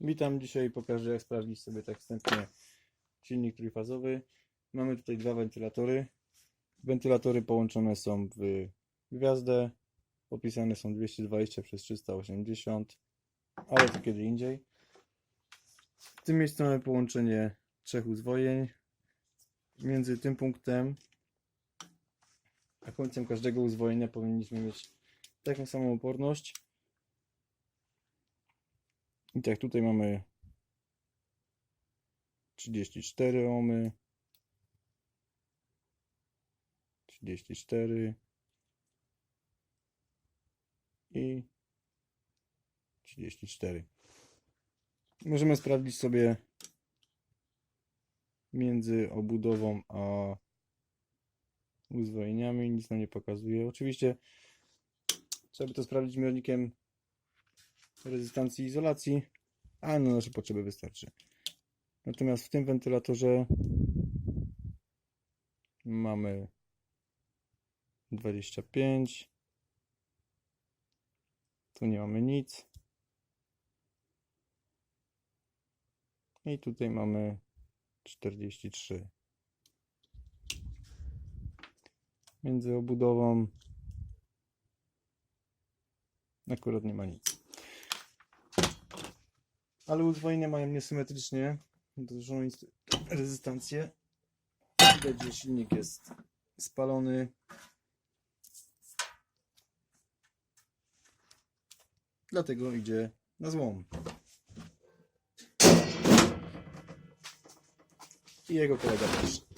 Witam, dzisiaj pokażę jak sprawdzić sobie tak wstępnie silnik trójfazowy. Mamy tutaj dwa wentylatory. Wentylatory połączone są w gwiazdę. Opisane są 220 przez 380, ale to kiedy indziej. W tym miejscu mamy połączenie trzech uzwojeń. Między tym punktem a końcem każdego uzwojenia powinniśmy mieć taką samą oporność. I tak, tutaj mamy 34 ohmy, 34 i 34. Możemy sprawdzić sobie między obudową a uzwojeniami, nic nam nie pokazuje. Oczywiście trzeba by to sprawdzić miernikiem rezystancji izolacji, a na nasze potrzeby wystarczy. Natomiast w tym wentylatorze mamy 25. Tu nie mamy nic. I tutaj mamy 43. Między obudową akurat nie ma nic. Ale uzwojenia mają niesymetrycznie dużą rezystancję. Widać, że silnik jest spalony. Dlatego idzie na złom. I jego kolega też.